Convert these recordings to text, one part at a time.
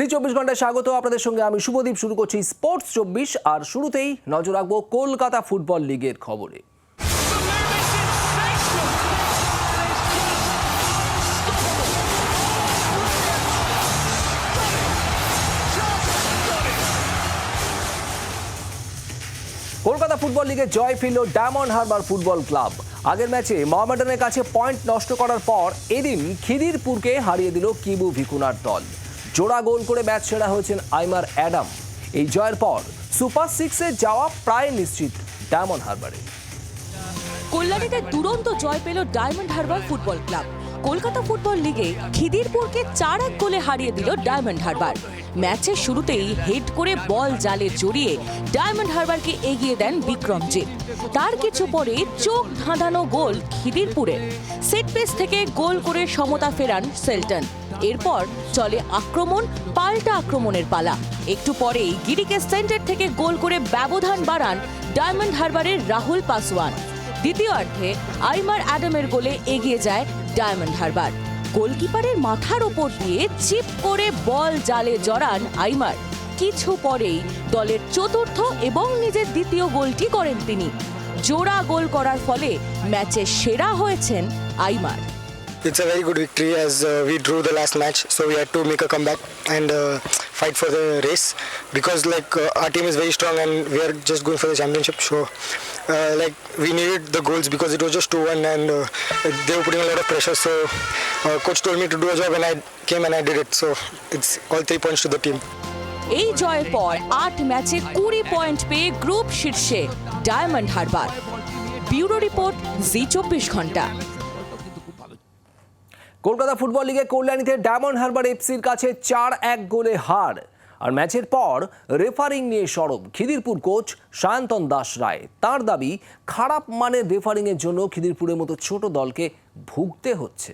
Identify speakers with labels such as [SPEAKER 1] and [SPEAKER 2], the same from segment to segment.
[SPEAKER 1] জি চব্বিশ ঘন্টায় স্বাগত। আপনাদের সঙ্গে আমি শুভদীপ। শুরু করছি স্পোর্টস চব্বিশ। আর শুরুতেই নজর রাখব কলকাতা ফুটবল লিগের খবরে। কলকাতা ফুটবল লিগে জয় ফিরল ডায়মন্ড হারবার ফুটবল ক্লাব। আগের ম্যাচে মহামেডানের কাছে পয়েন্ট নষ্ট করার পর এদিন খিদিরপুরকে হারিয়ে দিল কিবু ভিকুনার দল। জোড়া গোল করে ম্যাচ সেরা হয়েছেন আইমার অ্যাডাম। এই জয়ের পর সুপার সিক্সে যাওয়া প্রায় নিশ্চিত ডায়মন্ড হারবারে।
[SPEAKER 2] কল্যাণীতে দুরন্ত জয় পেল Diamond Harbour football club. Kolkata football লিগে খিদিরপুরকে চার এক গোলে হারিয়ে দিল ডায়মন্ড হারবার। ম্যাচের শুরুতেই হেড করে বল জালে জড়িয়ে ডায়মন্ড হারবারকে এগিয়ে দেন বিক্রমজিৎ। তার কিছু পরে চোখ ধাঁধানো গোল খিদিরপুরের। সেট পিস থেকে গোল করে সমতা ফেরান সেল্টন। এরপর চলে আক্রমণ, পাল্টা আক্রমণের পালা। একটু পরেই গিরিকে সেন্টার থেকে গোল করে ব্যবধান বাড়ান ডায়মন্ড হারবারের রাহুল পাসওয়ান। দ্বিতীয়ার্ধে আইমার অ্যাডামের গোলে এগিয়ে যায় ডায়মন্ড হারবার। গোলকিপারের মাথার ওপর দিয়ে চিপ করে বল জালে জড়ান আইমার। কিছু পরেই দলের চতুর্থ এবং নিজের দ্বিতীয় গোলটি করেন তিনি। জোড়া গোল করার ফলে ম্যাচে সেরা হয়েছেন আইমার।
[SPEAKER 3] It's a very good victory as uh, we drew the last match, so we had to make a comeback and uh, fight for the race because like uh, our team is very strong and we are just going for the championship. So uh, like we needed the goals because it was just 2-1 and uh, they were putting a lot of pressure. So uh, coach told me to do a job and I came and I did it. So it's all three points to the team.
[SPEAKER 2] এই জয়ের পর আট ম্যাচে কুড়ি point পেয়ে group শীর্ষে diamond Harbour bureau report Zee চব্বিশ ঘন্টা
[SPEAKER 1] কলকাতা ফুটবল লিগে কল্যাণীতে ডায়মন্ড হারবার এফসির কাছে চার এক গোলে হার। আর ম্যাচের পর রেফারিং নিয়ে সরব খিদিরপুর কোচ সায়ন্তন দাস রায়। তার দাবি, খারাপ মানের রেফারিংয়ের জন্য খিদিরপুরের মতো ছোট দলকে ভুগতে হচ্ছে।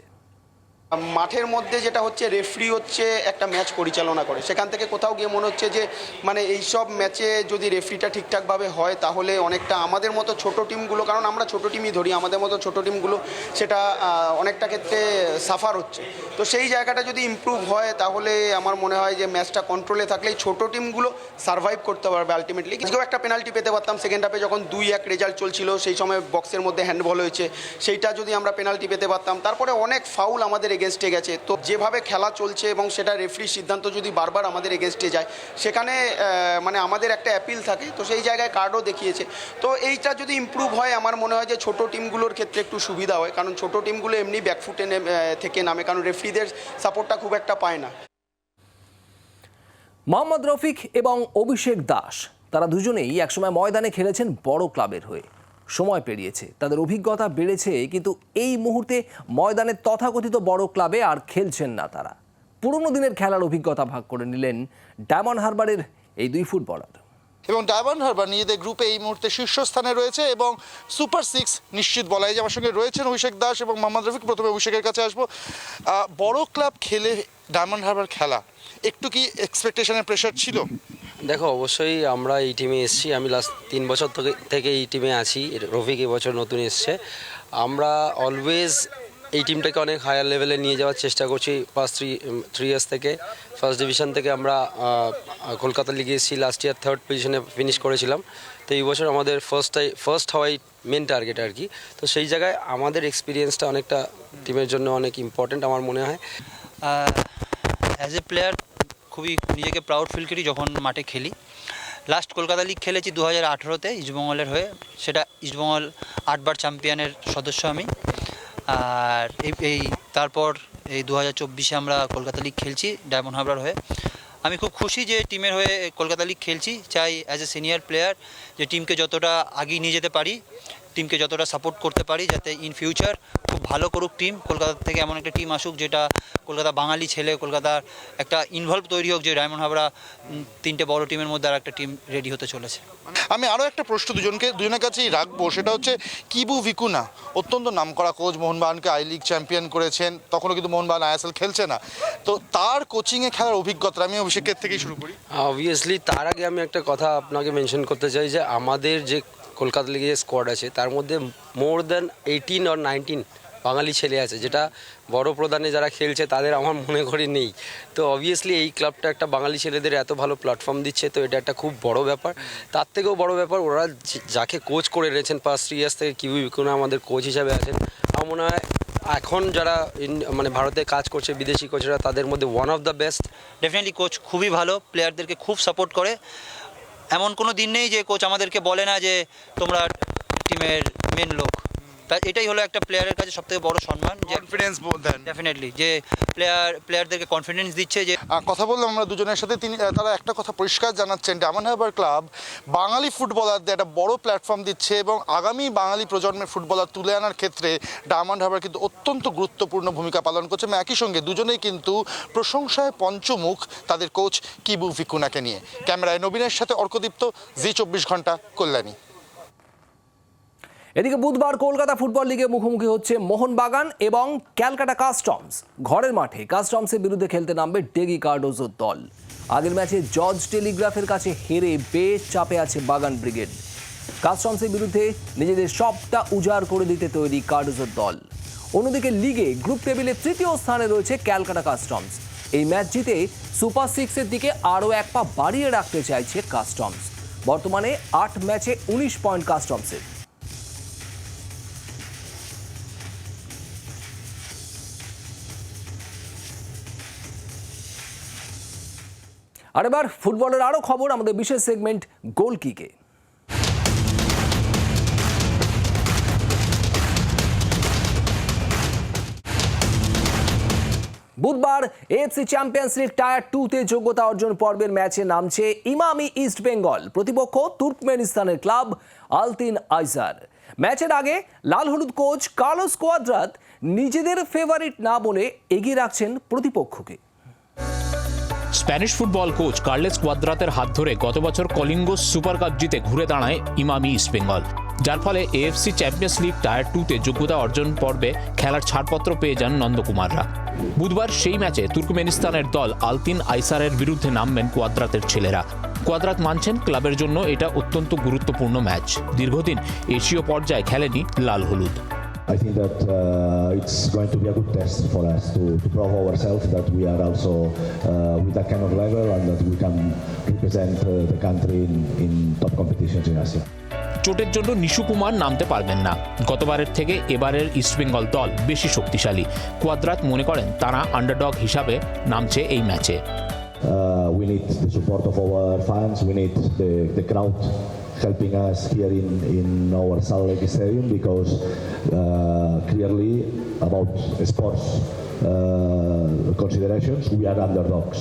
[SPEAKER 4] মাঠের মধ্যে যেটা হচ্ছে রেফারি হচ্ছে একটা ম্যাচ পরিচালনা করে। সেখান থেকে কোথাও গিয়ে মনে হচ্ছে যে মানে এই সব ম্যাচে যদি রেফারিটা ঠিকঠাকভাবে হয়, তাহলে অনেকটা আমাদের মতো ছোট টিমগুলো কারণ আমরা ছোট টিমই ধরি, আমাদের মতো ছোট টিমগুলো সেটা অনেকটা ক্ষেত্রে সাফার হচ্ছে। তো সেই জায়গাটা যদি ইমপ্রুভ হয়, তাহলে আমার মনে হয় যে ম্যাচটা কন্ট্রোলে থাকলে ছোট টিমগুলো সার্ভাইভ করতে পারবে আলটিমেটলি আজকেও একটা পেনাল্টি পেতে পারতাম সেকেন্ড হাফে যখন দুই এক রেজাল্ট চলছিল, সেই সময় বক্সের মধ্যে হ্যান্ডবল হয়েছে। সেইটা যদি আমরা পেনাল্টি পেতে পারতাম, তারপরে অনেক ফাউল আমাদের এগেনস্টে গেছে। তো যেভাবে খেলা চলছে এবং সেটা রেফারির সিদ্ধান্ত যদি বারবার আমাদের এগেনস্টে যায়, সেখানে মানে আমাদের একটা অ্যাপিল থাকে, তো সেই জায়গায় কার্ডও দেখিয়েছে। তো এইটা যদি ইমপ্রুভ হয়, আমার মনে হয় যে ছোট টিমগুলোর ক্ষেত্রে একটু সুবিধা হয়, কারণ ছোট টিমগুলো এমনি ব্যাকফুটে থেকে নামে, কারণ রেফারিদের সাপোর্টটা খুব একটা পায় না।
[SPEAKER 1] মোহাম্মদ রফিক এবং অভিষেক দাস, তারা দুজনেই একসময় ময়দানে খেলেছেন বড় ক্লাবের হয়ে। সময় পেরিয়েছে। তাদের অভিজ্ঞতা বেড়েছে, কিন্তু এই মুহূর্তে ময়দানে তথাকথিত বড় ক্লাবে আর খেলছেন না তারা। পুরনো দিনের খেলার অভিজ্ঞতা ভাগ করে নিলেন ডায়মন্ড হারবারের এই দুই ফুটবলার।
[SPEAKER 5] এবং ডায়মন্ড হারবার নিজেদের গ্রুপে এই মুহূর্তে শীর্ষস্থানে রয়েছে এবং সুপার সিক্স নিশ্চিত বলা যে আমার সঙ্গে রয়েছেন অভিষেক দাস এবং মোহাম্মদ রফিক। প্রথমে অভিষেকের কাছে আসব। বড় ক্লাব খেলে ডায়মন্ড হারবার খেলা, একটু কি এক্সপেকটেশনের প্রেশার ছিল?
[SPEAKER 6] দেখো, অবশ্যই আমরা এই টিমে এসেছি। আমি লাস্ট তিন বছর থেকে এই টিমে আছি। রফিক এবছর নতুন এসছে। আমরা অলওয়েজ এই টিমটাকে অনেক হায়ার লেভেলে নিয়ে যাওয়ার চেষ্টা করছি। ফার্স্ট থ্রি থ্রি ইয়ার্স থেকে ফার্স্ট ডিভিশন থেকে আমরা কলকাতা লিগে এসেছি। লাস্ট ইয়ার থার্ড পজিশনে ফিনিশ করেছিলাম। তো এই বছর আমাদের ফার্স্টটাই ফার্স্ট হওয়াই মেন টার্গেট আর কি। তো সেই জায়গায় আমাদের এক্সপিরিয়েন্সটা অনেকটা টিমের জন্য অনেক ইম্পর্ট্যান্ট আমার মনে হয়।
[SPEAKER 7] অ্যাজ এ প্লেয়ার খুবই নিজেকে প্রাউড ফিল করি যখন মাঠে খেলি। লাস্ট কলকাতা লিগ খেলেছি দু হাজার আঠেরোতে ইস্টবেঙ্গলের হয়ে। সেটা ইস্টবেঙ্গল আটবার চ্যাম্পিয়নের সদস্য আমি। আর এই তারপর এই দু হাজার চব্বিশে আমরা কলকাতা লিগ খেলছি ডায়মন্ড হারবার হয়ে। আমি খুব খুশি যে টিমের হয়ে কলকাতা লিগ খেলছি। চাই অ্যাজ এ সিনিয়র প্লেয়ার যে টিমকে যতটা আগিয়ে নিয়ে যেতে পারি টিমকে যতটা সাপোর্ট করতে পারি যাতে ইন ফিউচার খুব ভালো করুক টিম কলকাতা থেকে এমন একটা টিম আসুক যেটা কলকাতা বাঙালি ছেলে কলকাতার একটা ইনভলভ তৈরি হোক যে ডায়মন্ড হাবড়া তিনটে বড় টিমের মধ্যে আর একটা টিম রেডি হতে চলেছে।
[SPEAKER 5] আমি আরও একটা প্রশ্ন দুজনকে দুজনের কাছেই রাখব সেটা হচ্ছে কিবু ভিকুনা অত্যন্ত নামকরা কোচ মোহনবাগানকে আই লিগ চ্যাম্পিয়ন করেছেন তখনও কিন্তু মোহনবাগান আইএসএল খেলছে না। তো তার কোচিংয়ে খেলার অভিজ্ঞতা আমি অভিষেকের থেকেই শুরু করি।
[SPEAKER 6] অবভিয়াসলি তার আগে আমি একটা কথা আপনাকে মেনশন করতে চাই যে আমাদের যে কলকাতা লিগে যে স্কোয়াড আছে, তার মধ্যে মোর দ্যান এইটিন আর নাইনটিন বাঙালি ছেলে আছে, যেটা বড় প্রধানে যারা খেলছে তাদের আমার মনে করি নেই। তো অবভিয়াসলি এই ক্লাবটা একটা বাঙালি ছেলেদের এত ভালো প্ল্যাটফর্ম দিচ্ছে, তো এটা একটা খুব বড় ব্যাপার। তার থেকেও বড় ব্যাপার, ওরা যাকে কোচ করে রয়েছেন পাঁচ থ্রি ইয়ার্স থেকে, কিউই বিকুনা আমাদের কোচ হিসাবে আছেন, আমার মনে হয় এখন যারা মানে ভারতে কাজ করছে, বিদেশি কোচরা তাদের মধ্যে one of the best
[SPEAKER 7] definitely coach খুবই ভালো প্লেয়ারদেরকে খুব সাপোর্ট করে। এমন কোনো দিন নেই যে কোচ আমাদেরকে বলে না যে তোমরা টিমের মেন লোক। তা এটাই হলো একটা প্লেয়ারের কাছে সবথেকে বড় সম্মান যে
[SPEAKER 5] কনফিডেন্স দেন।
[SPEAKER 7] ডেফিনেটলি যে প্লেয়ার প্লেয়ারদেরকে কনফিডেন্স দিচ্ছে যে
[SPEAKER 5] কথা বললাম আমরা দুজনের সাথে তিনি তারা একটা কথা পরিষ্কার জানাচ্ছেন ডায়মন্ড হারবার ক্লাব বাঙালি ফুটবলারদের একটা বড় প্ল্যাটফর্ম দিচ্ছে এবং আগামী বাঙালি প্রজন্মের ফুটবলার তুলে আনার ক্ষেত্রে ডায়মন্ড হারবার কিন্তু অত্যন্ত গুরুত্বপূর্ণ ভূমিকা পালন করছে। এবং একই সঙ্গে দুজনেই কিন্তু প্রশংসায় পঞ্চমুখ তাদের কোচ কিবু ভিকুনাকে নিয়ে। ক্যামেরায় নবীনের সাথে অর্কদীপ্ত জি চব্বিশ ঘণ্টা কল্যাণী।
[SPEAKER 1] এদিকে বুধবার কলকাতা ফুটবল লিগে মুখোমুখি হচ্ছে মোহনবাগান এবং ক্যালকাটা কাস্টমস। ঘরের মাঠে কাস্টমসের বিরুদ্ধে খেলতে নামবে ডেগি কার্ডোজোর দল। আগের ম্যাচে জর্জ টেলিগ্রাফের কাছে হেরে বেশ চাপে আছে বাগান ব্রিগেড। কাস্টমসের বিরুদ্ধে নিজেদের সবটা উজাড় করে দিতে তৈরি কার্ডোজোর দল। অন্যদিকে লিগে গ্রুপ টেবিলে তৃতীয় স্থানে রয়েছে ক্যালকাটা কাস্টমস। এই ম্যাচ জিতে সুপার সিক্সের দিকে আরও এক পা বাড়িয়ে রাখতে চাইছে কাস্টমস। বর্তমানে আট ম্যাচে উনিশ পয়েন্ট কাস্টমসের। আর এবার ফুটবলের আরও খবর, আমাদের বিশেষ সেগমেন্ট গোল কিকে বুধবার এএফসি চ্যাম্পিয়ন্স লিগ টায়ার টুতে যোগ্যতা অর্জন পর্বের ম্যাচে নামছে ইমামি ইস্ট বেঙ্গল প্রতিপক্ষ তুর্কমেনিস্তানের ক্লাব আলতিন আইজার। ম্যাচের আগে লাল হলুদ কোচ কার্লোস কোয়াদ্রাত নিজেদের ফেভারিট না বলে এগিয়ে রাখছেন প্রতিপক্ষকে।
[SPEAKER 8] স্প্যানিশ ফুটবল কোচ কার্লেস কোয়াদ্রাতের হাত ধরে গত বছর কলিঙ্গো সুপার কাপ জিতে ঘুরে দাঁড়ায় ইমামি ইস্টবেঙ্গল যার ফলে এএফসি চ্যাম্পিয়ন্স লিগ টায়ার টুতে যোগ্যতা অর্জন পর্বে খেলার ছাড়পত্র পেয়ে যান নন্দকুমাররা। বুধবার সেই ম্যাচে তুর্কমেনিস্তানের দল আলতিন আইসারের বিরুদ্ধে নামবেন কোয়াদ্রাতের ছেলেরা। কোয়াদ্রাত মানছেন ক্লাবের জন্য এটা অত্যন্ত গুরুত্বপূর্ণ ম্যাচ। দীর্ঘদিন এশীয় পর্যায়ে খেলেনি লাল হলুদ।
[SPEAKER 9] I think that uh, it's going to be a good test for us to, to prove ourselves that we are also uh, with that kind of level and that we can represent uh, the country in, in top competitions in Asia.
[SPEAKER 8] চোটের জন্য নিশু কুমার নামতে পারবেন না গতবারের থেকে এবারের ইস্টবেঙ্গল দল বেশি শক্তিশালী কোয়াদ্রাত মনে করেন তারা আন্ডারডগ হিসাবে নামছে এই ম্যাচে
[SPEAKER 9] Uh, we need the support of our fans, we need the, the crowd helping us here in, in our Salt Lake Stadium because uh, clearly about sports uh, considerations, we are underdogs.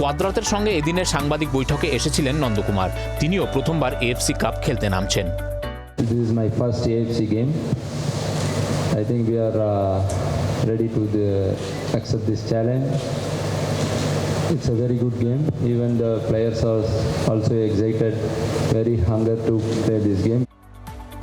[SPEAKER 8] কোয়াদ্রাতের সঙ্গে এদিনের সাংবাদিক বৈঠকে এসেছিলেন নন্দকুমার তিনিও প্রথমবার AFC cup খেলতে নামছেন
[SPEAKER 10] This is my first AFC game. I think we are uh, ready to the, accept this challenge. It's a very good game. Even the players are also excited, very to play this game.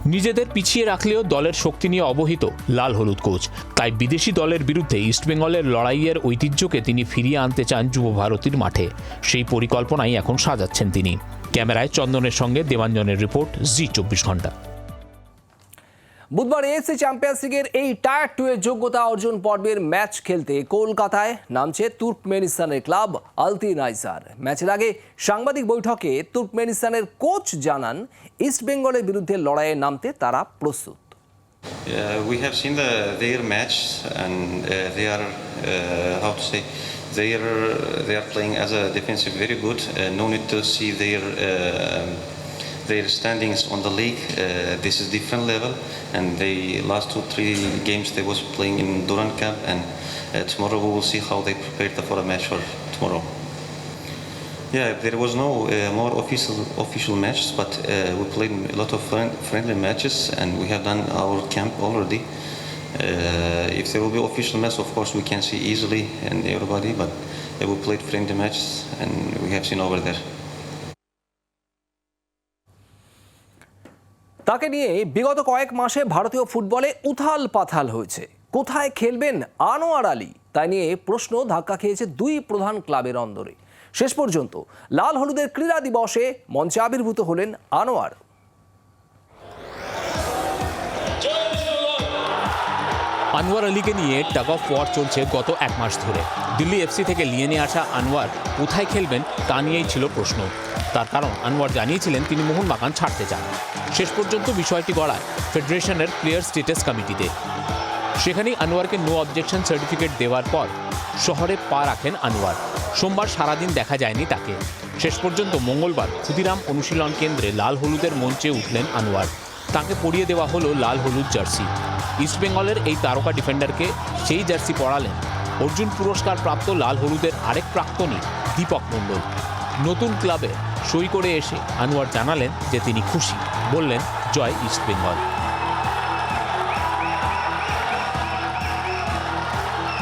[SPEAKER 8] নিজেদের পিছিয়ে রাখলেও দলের শক্তি নিয়ে অবহিত লাল হলুদ coach. তাই বিদেশি দলের বিরুদ্ধে ইস্টবেঙ্গলের লড়াইয়ের ঐতিহ্যকে তিনি ফিরিয়ে আনতে চান যুব ভারতীর মাঠে। সেই পরিকল্পনাই এখন সাজাচ্ছেন তিনি। ক্যামেরায় চন্দনের সঙ্গে দেবাঞ্জনের রিপোর্ট, জি চব্বিশ ঘণ্টা।
[SPEAKER 1] বুধবার এএফসি চ্যাম্পিয়ন্স লিগের এই টায়ার টু এর যোগ্যতা অর্জন পর্বের ম্যাচ খেলতে কলকাতায় নামছে তুর্কমেনিস্তানের ক্লাব আলতি নাইসার ম্যাচের আগে সাংবাদিক বৈঠকে তুর্কমেনিস্তানের কোচ জানান ইস্ট বেঙ্গলের বিরুদ্ধে লড়াইয়ে নামতে তারা প্রস্তুত
[SPEAKER 11] Uh, we have seen the, their match, and uh, they are uh, how to say they are they are playing as a defensive very good. Uh, no need to see their uh, their standings on the league. Uh, this is different level, and they last two three games they was playing in Duran Cup, and uh, tomorrow we will see how they prepared for a match for tomorrow. Yeah, there was no uh, more official official matches, but uh, we played a lot of friend, friendly matches, and we have done our camp already. Uh, if there will be official match, of course we can see easily and everybody, but uh, we played friendly matches, and we have seen over there.
[SPEAKER 1] তাকে নিয়ে বিগত কয়েক মাসে ভারতীয় ফুটবলে উথাল পাথাল হয়েছে। কোথায় খেলবেন আনোয়ার আলী? তাই নিয়ে প্রশ্ন ধাক্কা খেয়েছে দুই প্রধান ক্লাবের অন্দরে। শেষ পর্যন্ত লাল হলুদের ক্রীড়া দিবসে মঞ্চে আবির্ভূত হলেন আনোয়ার।
[SPEAKER 8] আনোয়ার আলীকে নিয়ে টাগ অফ ওয়ার চলছে গত এক মাস ধরে। দিল্লি এফসি থেকে নিয়ে নিয়ে আসা আনোয়ার কোথায় খেলবেন তা নিয়েই ছিল প্রশ্ন। তার কারণ আনোয়ার জানিয়েছিলেন তিনি মোহনবাগান ছাড়তে চান। শেষ পর্যন্ত বিষয়টি গড়ায় ফেডারেশনের প্লেয়ার স্টেটাস কমিটিতে। সেখানেই আনোয়ারকে নো অবজেকশন সার্টিফিকেট দেওয়ার পর শহরে পা রাখেন আনোয়ার। সোমবার সারাদিন দেখা যায়নি তাকে। শেষ পর্যন্ত মঙ্গলবার ক্ষুদিরাম অনুশীলন কেন্দ্রে লাল হলুদের মঞ্চে উঠলেন আনোয়ার। তাকে পরিয়ে দেওয়া হলো লাল হলুদ জার্সি। ইস্টবেঙ্গলের এই তারকা ডিফেন্ডারকে সেই জার্সি পরালেন। অর্জুন পুরস্কার প্রাপ্ত লাল হলুদের আরেক প্রাক্তনী দীপক মণ্ডল। নতুন ক্লাবে সই করে এসে আনোয়ার জানালেন যে তিনি খুশি। বললেন, জয় ইস্টবেঙ্গল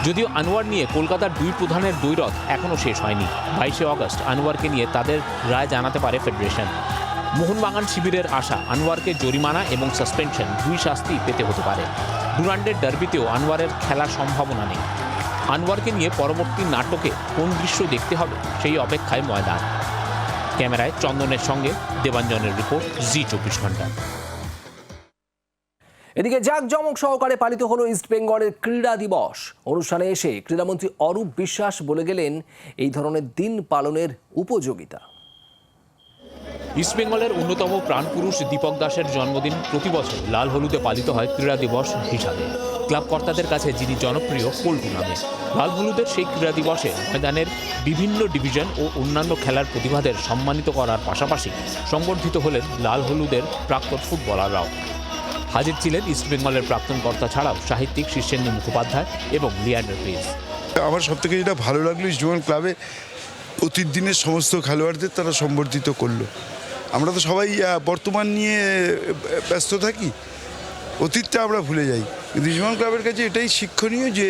[SPEAKER 8] যদিও আনোয়ার নিয়ে কলকাতার দুই প্রধানের দৈরথ এখনও শেষ হয়নি। বাইশে অগস্ট আনোয়ারকে নিয়ে তাদের রায় জানাতে পারে ফেডারেশন। মোহনবাগান শিবিরের আশা, আনোয়ারকে জরিমানা এবং সাসপেনশন দুই শাস্তি পেতে হতে পারে। ডুরান্ডের ডার্বিতেও আনোয়ারের খেলার সম্ভাবনা নেই। আনোয়ারকে নিয়ে পরবর্তী নাটকে কোন দৃশ্য দেখতে হবে সেই অপেক্ষায় ময়দান। ক্যামেরায় চন্দনের সঙ্গে দেবাঞ্জনের রিপোর্ট জি চব্বিশ ঘণ্টা।
[SPEAKER 1] এদিকে জাঁকজমক সহকারে পালিত হলো ইস্ট বেঙ্গলের ক্রীড়া দিবস। অনুষ্ঠানে এসে ক্রীড়ামন্ত্রী অরূপ বিশ্বাস বলে গেলেন এই ধরনের দিন পালনের উপযোগিতা।
[SPEAKER 8] ইস্টবেঙ্গলের অন্যতম প্রাণপুরুষ দীপক দাসের জন্মদিন প্রতি বছর লাল হলুদে পালিত হয় ক্রীড়া দিবস হিসাবে। ক্লাব কর্তাদের কাছে যিনি জনপ্রিয় পল্টু নামে লাল হলুদের সেই ক্রীড়া দিবসে ময়দানের বিভিন্ন ডিভিশন ও অন্যান্য খেলার প্রতিভাদের সম্মানিত করার পাশাপাশি সংবর্ধিত হলেন লাল হলুদের প্রাক্তন ফুটবলাররাও। হাজির ছিলেন ইস্টবেঙ্গলের প্রাক্তন কর্তা ছাড়াও সাহিত্যিক শীর্ষেন্দু মুখোপাধ্যায় এবং লিয়ান্ডার প্রিন্স।
[SPEAKER 12] আমার সব থেকে যেটা ভালো লাগল ইস্টবেঙ্গল ক্লাবে অতীত দিনের সমস্ত খেলোয়াড়দের তারা সম্বর্ধিত করল। আমরা তো সবাই বর্তমান নিয়ে ব্যস্ত থাকি। অতীতটা আমরা ভুলে যাই। কিন্তু ইস্টবেঙ্গল ক্লাবের কাছে এটাই শিক্ষণীয় যে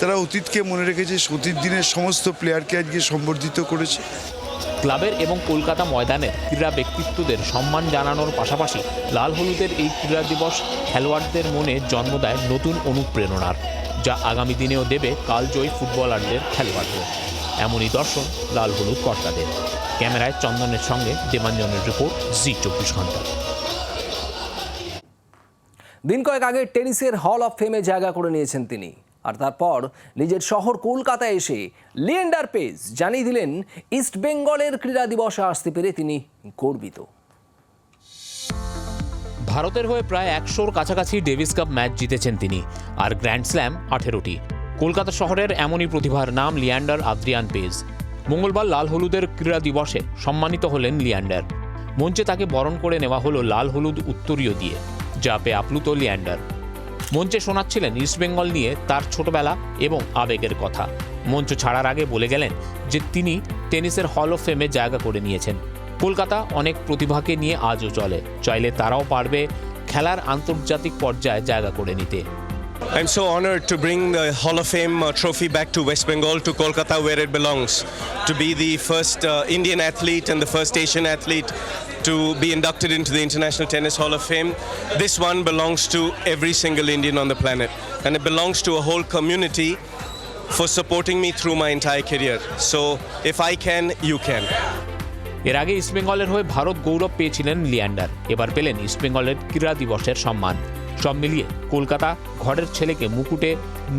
[SPEAKER 12] তারা অতীতকে মনে রেখেছে, অতীত দিনের সমস্ত প্লেয়ারকে আজকে সম্বর্ধিত করেছে।
[SPEAKER 8] ক্লাবের এবং কলকাতা ময়দানের ক্রীড়া ব্যক্তিত্বদের সম্মান জানানোর পাশাপাশি লাল হলুদের এই ক্রীড়া দিবস খেলোয়াড়দের মনে জন্ম দেয় নতুন অনুপ্রেরণার, যা আগামী দিনেও দেবে কালজয়ী ফুটবলারদের খেলোয়াড়দের। এমনই দর্শন লাল হলুদ কর্তাদের। ক্যামেরায় চন্দনের সঙ্গে দেবাঞ্জনের রিপোর্ট, জি চব্বিশ ঘণ্টা।
[SPEAKER 1] দিন কয়েক আগে টেনিসের হল অফ ফেমে জায়গা করে নিয়েছেন তিনি। আর তারপর নিজের শহর কলকাতায় এসে লিয়েন্ডার পেজ জানিয়ে দিলেন ইস্ট বেঙ্গলের ক্রীড়া দিবসে আসতে পেরে তিনি গর্বিত।
[SPEAKER 8] ভারতের হয়ে প্রায় একশোর কাছাকাছি ডেভিস কাপ ম্যাচ জিতেছেন তিনি, আর গ্র্যান্ড স্ল্যাম আঠেরোটি। কলকাতা শহরের এমনই প্রতিভার নাম লিয়ান্ডার আদ্রিয়ান পেজ মঙ্গলবার লাল হলুদের ক্রীড়া দিবসে সম্মানিত হলেন লিয়ান্ডার মঞ্চে তাকে বরণ করে নেওয়া হলো লাল হলুদ উত্তরীয় দিয়ে। পেয়ে আপ্লুত লিয়ান্ডার। মঞ্চে শোনাচ্ছিলেন ইস্টবেঙ্গল নিয়ে তার ছোটবেলা এবং আবেগের কথা। মঞ্চ ছাড়ার আগে বলে গেলেন যে তিনি টেনিসের হল অফ ফেমে জায়গা করে নিয়েছেন। কলকাতা অনেক প্রতিভাকে নিয়ে আজও চলে। চাইলে তারাও পারবে খেলার আন্তর্জাতিক পর্যায়ে জায়গা করে নিতে।
[SPEAKER 13] I'm so honored to bring the Hall of Fame uh, trophy back to West Bengal, to Kolkata, where it belongs. To be the first uh, Indian athlete and the first Asian athlete to be inducted into the International Tennis Hall of Fame. This one belongs to every single Indian on the planet, and it belongs to a whole community for supporting me through my entire career. So, if I can, you can.
[SPEAKER 8] এর আগে ইস্টবেঙ্গলের হয়ে ভারত গৌরব পেয়েছিলেন Leander এবার পেলেন ইস্টবেঙ্গলের ক্রীড়া দিবসের সম্মান সব মিলিয়ে কলকাতা ঘরের ছেলেকে মুকুটে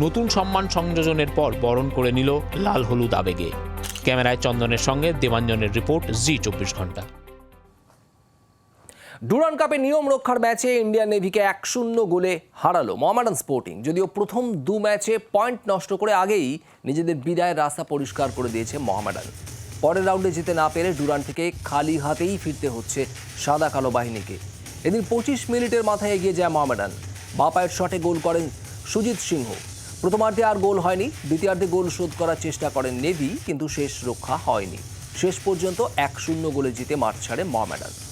[SPEAKER 8] নতুন সম্মান সংযোজনের পর বরণ করে নিল লাল হলুদ আবেগে। ক্যামেরায় চন্দনের সঙ্গে দেবাঞ্জনের রিপোর্ট, জি চব্বিশ ঘণ্টা।
[SPEAKER 1] ডুরান কাপে নিয়ম রক্ষার ম্যাচে ইন্ডিয়ান নেভিকে এক শূন্য গোলে হারালো মোহামেডান স্পোর্টিং। যদিও প্রথম দু ম্যাচে পয়েন্ট নষ্ট করে আগেই নিজেদের বিদায়ের রাস্তা পরিষ্কার করে দিয়েছে মোহামেডান। পরের রাউন্ডে যেতে না পেরে ডুরান থেকে খালি হাতেই ফিরতে হচ্ছে সাদা কালো বাহিনীকে। এদিন পঁচিশ মিনিটের মাথায় এগিয়ে যায় মোহামেডান। বাপায়ের শটে গোল করেন সুজিত সিংহ। প্রথমার্ধে আর গোল হয়নি, দ্বিতীয়ার্ধে গোল শোধ করার চেষ্টা করেন নেভি, কিন্তু শেষ রক্ষা হয়নি। শেষ পর্যন্ত এক শূন্য গোলে জিতে মাঠ ছাড়ে মোহামেডান।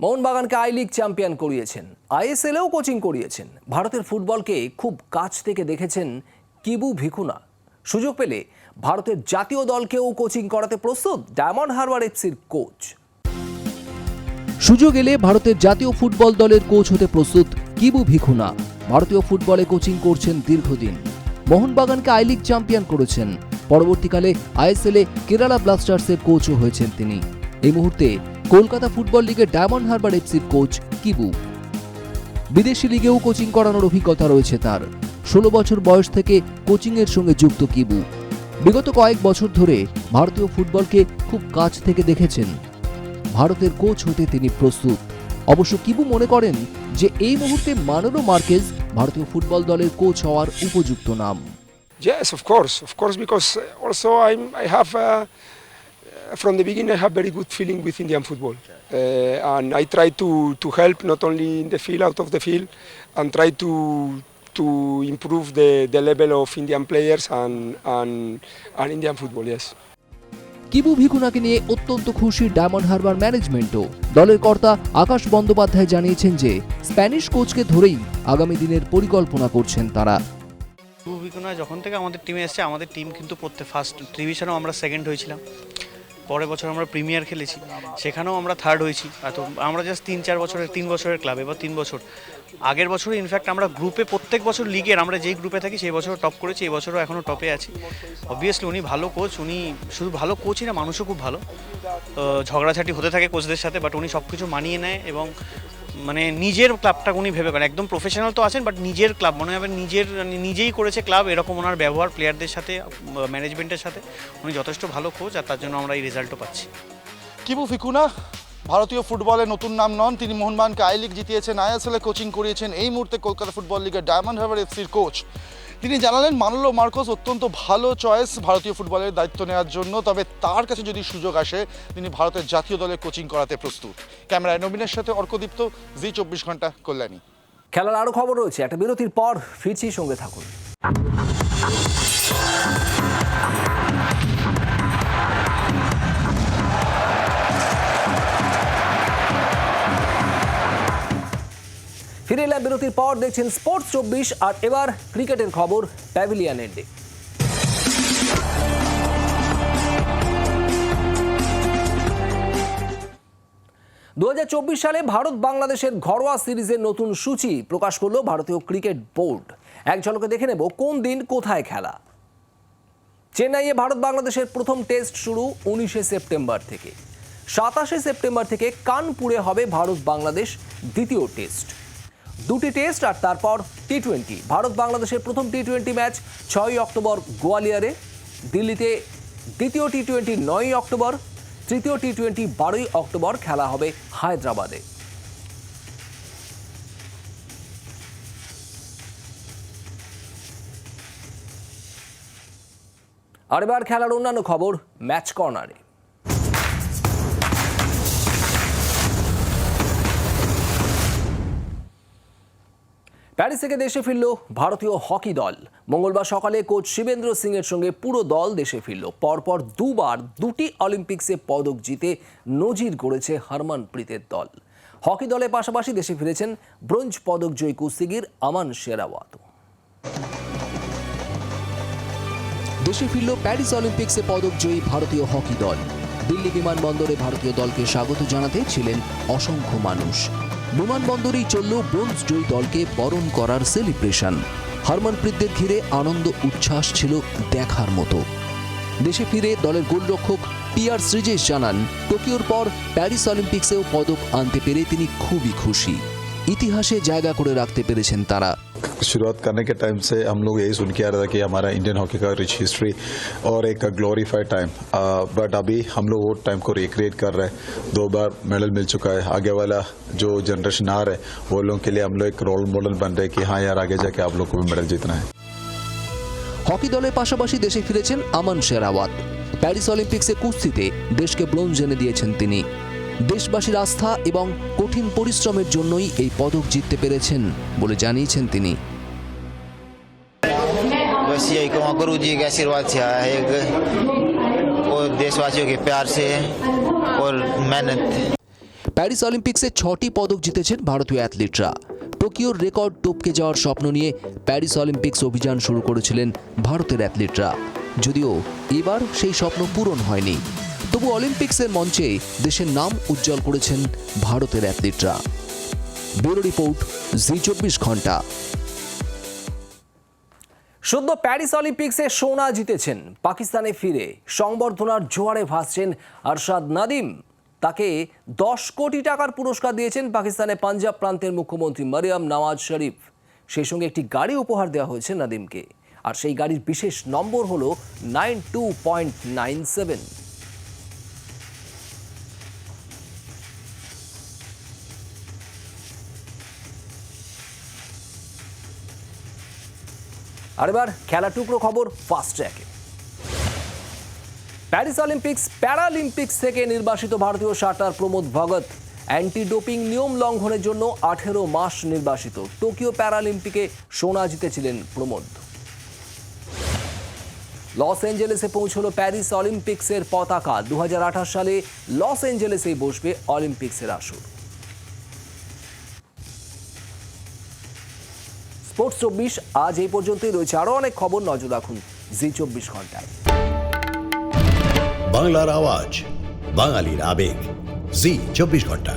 [SPEAKER 1] মোহনবাগানকে আই লিগ চ্যাম্পিয়ন করিয়েছেন, আইএসএলেও কোচিং করিয়েছেন। ভারতের ফুটবলকে খুব কাছ থেকে দেখেছেন কিবু ভিকুনা সুযোগ পেলে ভারতের জাতীয় দলকেও কোচিং করাতে প্রস্তুত ডায়মন্ড হারবার এফসির কোচ। সুযোগ এলে ভারতের জাতীয় ফুটবল দলের কোচ হতে প্রস্তুত কিবু ভিখুনা। ভারতীয় ফুটবলে কোচিং করছেন দীর্ঘদিন। মোহনবাগানকে আই লিগ চ্যাম্পিয়ন করেছেন। পরবর্তীকালে আইএসএলে কেরালা ব্লাস্টার্সের কোচও হয়েছেন তিনি। এই মুহূর্তে কলকাতা ফুটবল লিগের ডায়মন্ড হারবার এফসির কোচ কিবু। বিদেশি লিগেও কোচিং করানোর অভিজ্ঞতা রয়েছে তার। ষোলো বছর বয়স থেকে কোচিংয়ের সঙ্গে যুক্ত কিবু। বিগত কয়েক বছর ধরে ভারতীয় ফুটবলকে খুব কাছ থেকে দেখেছেন। ভারতের কোচ হতে তিনি প্রস্তুত। অবশ্য কিবু মনে করেন যে এই মুহূর্তে মানোলো মার্কেজ ভারতীয় ফুটবল দলের কোচ হওয়ার উপযুক্ত নাম।
[SPEAKER 14] Yes, of course, of course, because also I'm, I have, uh, from the beginning, I have very good feeling with Indian football, uh, and I try to to help not only in the field, out of the field, and try to to improve the, the level of Indian players and and and Indian football. Yes.
[SPEAKER 1] Kibu ভিকুনাকে নিয়ে অত্যন্ত খুশি diamond Harbour ম্যানেজমেন্টও দলের কর্তা আকাশ বন্দ্যোপাধ্যায় জানিয়েছেন যে Spanish কোচকে ধরেই আগামী দিনের পরিকল্পনা করছেন তারা
[SPEAKER 7] অভিজ্ঞতা যখন থেকে আমাদের টিমে এসেছে আমাদের টিম কিন্তু প্রত্যেক ফার্স্ট ডিভিশনেও আমরা সেকেন্ড হয়েছিলাম পরের বছর আমরা প্রিমিয়ার খেলেছি, সেখানেও আমরা থার্ড হয়েছি। তো আমরা জাস্ট তিন, চার বছরের, তিন বছরের ক্লাব এবার তিন বছর। আগের বছর ইনফ্যাক্ট আমরা গ্রুপে প্রত্যেক বছর লিগের আমরা যেই গ্রুপে থাকি, সেই বছর টপ করেছি, এই বছরও এখনও টপে আছি। অবভিয়াসলি উনি ভালো কোচ উনি শুধু ভালো কোচই না, মানুষও খুব ভালো। ঝগড়াঝাটি হতে থাকে কোচদের সাথে বাট উনি সব কিছু মানিয়ে নেয় এবং মানে নিজের ক্লাবটা উনি ভেবে করেন একদম প্রফেশনাল তো আছেন বাট নিজের ক্লাব, মনে হবে নিজের, নিজেই করেছে ক্লাব, এরকম ওনার ব্যবহার প্লেয়ারদের সাথে ম্যানেজমেন্টের সাথে। উনি যথেষ্ট ভালো কোচ আর তার জন্য আমরা এই রেজাল্টও পাচ্ছি।
[SPEAKER 5] কিবু ফিকুনা, ভারতীয় ফুটবলে নতুন নাম নন, তিনি মোহনবাগানকে আই লিগ জিতিয়েছেন আইএসএলে কোচিং করিয়েছেন, এই মুহূর্তে কলকাতা ফুটবল লিগের ডায়মন্ড হারবার এফসির কোচ তিনি জানালেন মানলো মার্কোস অত্যন্ত ভালো চয়েস ভারতীয় ফুটবলের দায়িত্ব নেওয়ার জন্য, তবে তার কাছে যদি সুযোগ আসে, তিনি ভারতের জাতীয় দলে কোচিং করাতে প্রস্তুত। ক্যামেরায় নবীনের সাথে অর্কদীপ্ত, জি চব্বিশ ঘণ্টা, কল্যাণী।
[SPEAKER 1] খেলার আরও খবর রয়েছে। একটা বিরতির পর ফিরছি, সঙ্গে থাকুন। ফিরে এলাম বিরতির পর, দেখছেন স্পোর্টস চব্বিশ, আর এবার ক্রিকেটের খবর প্যাভিলিয়ান এন্ডে দু সালে ভারত বাংলাদেশের ঘরোয়া সিরিজের নতুন সূচি প্রকাশ করল ভারতীয় ক্রিকেট বোর্ড। এক ঝলকে দেখে নেব কোন দিন কোথায় খেলা। চেন্নাইয়ে ভারত বাংলাদেশের প্রথম টেস্ট শুরু উনিশে সেপ্টেম্বর থেকে। সাতাশে সেপ্টেম্বর থেকে কানপুরে হবে ভারত বাংলাদেশ দ্বিতীয় টেস্ট। দুটি টেস্ট আর তারপর টি টোয়েন্টি ভারত বাংলাদেশের প্রথম টি টোয়েন্টি ম্যাচ ছয়ই অক্টোবর গোয়ালিয়রে, দিল্লিতে দ্বিতীয় টি টোয়েন্টি নয়ই অক্টোবর, তৃতীয় টি টোয়েন্টি বারোই অক্টোবর খেলা হবে হায়দ্রাবাদে। আর এবার খেলার অন্যান্য খবর, ম্যাচ কর্নারে। প্যারিস থেকে দেশে ফিরল ভারতীয় হকি দল। মঙ্গলবার সকালে কোচ শিবেন্দ্র সিং এর সঙ্গে পুরো দল দেশে ফিরল। পরপর দুবার দুটি অলিম্পিক্সে পদক জিতে নজির গড়েছে হারমানপ্রীতের দল। হকি দলের পাশাপাশি দেশে ফিরেছেন ব্রোঞ্জ পদক জয়ী কুস্তিগির আমান শেরাওয়াত। দেশে ফিরল প্যারিস অলিম্পিক্সে পদক জয়ী ভারতীয় হকি দল। দিল্লি বিমানবন্দরে ভারতীয় দলকে স্বাগত জানাতে ছিলেন অসংখ্য মানুষ। বিমানবন্দরেই চলল ব্রোঞ্জ জয়ী দলকে বরণ করার সেলিব্রেশন। হারমনপ্রীতদের ঘিরে আনন্দ উচ্ছ্বাস ছিল দেখার মতো। দেশে ফিরে দলের গোলরক্ষক পিয়ার শ্রীজেশ জানান, টোকিওর পর প্যারিস অলিম্পিক্সেও পদক আনতে পেরে তিনি খুবই খুশি। ইতিহাসে জায়গা করে রাখতে পেরেছেন তারা।
[SPEAKER 15] शुरुआत करने के टाइम से हम लोग यही सुन के आ रहा था कि हमारा इंडियन हॉकी का रिच हिस्ट्री और एक ग्लोरीफाइड टाइम बट अभी हम लोग वो टाइम को रिक्रिएट कर रहे हैं दो बार मेडल मिल चुका है आगे वाला जो जनरेशन आ रहा है वो लोगों के लिए हम लोग एक रोल मॉडल बन रहे हैं कि हाँ यार आगे जाके आप लोग को भी मेडल जीतना है
[SPEAKER 1] হকি দলের পাশাপাশি দেশে ফিরেছেন আমান শেরাওয়াত প্যারিস অলিম্পিক্সে কুস্তিতে দেশকে ব্রোঞ্জ এনে দিয়েছেন তিনি দেশবাসীর আস্থা এবং কঠিন পরিশ্রমের জন্যই এই পদক জিততে পেরেছেন বলে জানিয়েছেন তিনি
[SPEAKER 16] बस यही कहूँ गुरु जी के आशीर्वाद से आया है एक और देशवासियों के प्यार से और मेहनत
[SPEAKER 1] প্যারিস অলিম্পিক্সে ছটি পদক জিতেছেন ভারতীয় অ্যাথলিটরা টোকিওর রেকর্ড টপকে যাওয়ার স্বপ্ন নিয়ে প্যারিস অলিম্পিক্স অভিযান শুরু করেছিলেন ভারতের অ্যাথলিটরা যদিও এবার সেই স্বপ্ন পূরণ হয়নি তবু অলিম্পিক্সের মঞ্চে দেশের নাম উজ্জ্বল করেছেন ভারতের অ্যাথলিটরা। ব্যুরো রিপোর্ট, জি চব্বিশ ঘণ্টা। সদ্য প্যারিস অলিম্পিক্সে সোনা জিতেছেন, পাকিস্তানে ফিরে সংবর্ধনার জোয়ারে ভাসছেন আরশাদ নাদিম। তাকে দশ কোটি টাকার পুরস্কার দিয়েছেন পাকিস্তানের পাঞ্জাব প্রান্তের মুখ্যমন্ত্রী মারিয়াম নওয়াজ শরীফ। সেই সঙ্গে একটি গাড়ি উপহার দেওয়া হয়েছে নাদিমকে। আর সেই গাড়ির বিশেষ নম্বর হলো nine two point nine seven. আর এবার খেলা টুকরো খবর ফাস্ট ট্র্যাকে প্যারিস অলিম্পিক্স প্যারালিম্পিক্স থেকে নির্বাসিত ভারতীয় shuttler Pramod Bhagat anti doping নিয়ম লঙ্ঘনের জন্য আঠেরো মাস নির্বাসিত। টোকিও প্যারালিম্পিকে সোনা জিতেছিলেন প্রমোদ। লস এঞ্জেলেসে পৌঁছলো প্যারিস অলিম্পিক্সের পতাকা। দু হাজার আঠাশ সালে লস এঞ্জেলেসেই বসবে অলিম্পিক্সের আসর। স্পোর্টস চব্বিশ, আজ এই পর্যন্তই রয়েছে আরও অনেক খবর, নজর রাখুন জি চব্বিশ ঘন্টায়।
[SPEAKER 17] বাংলার আওয়াজ, বাঙালির আবেগ, জি চব্বিশ ঘণ্টা।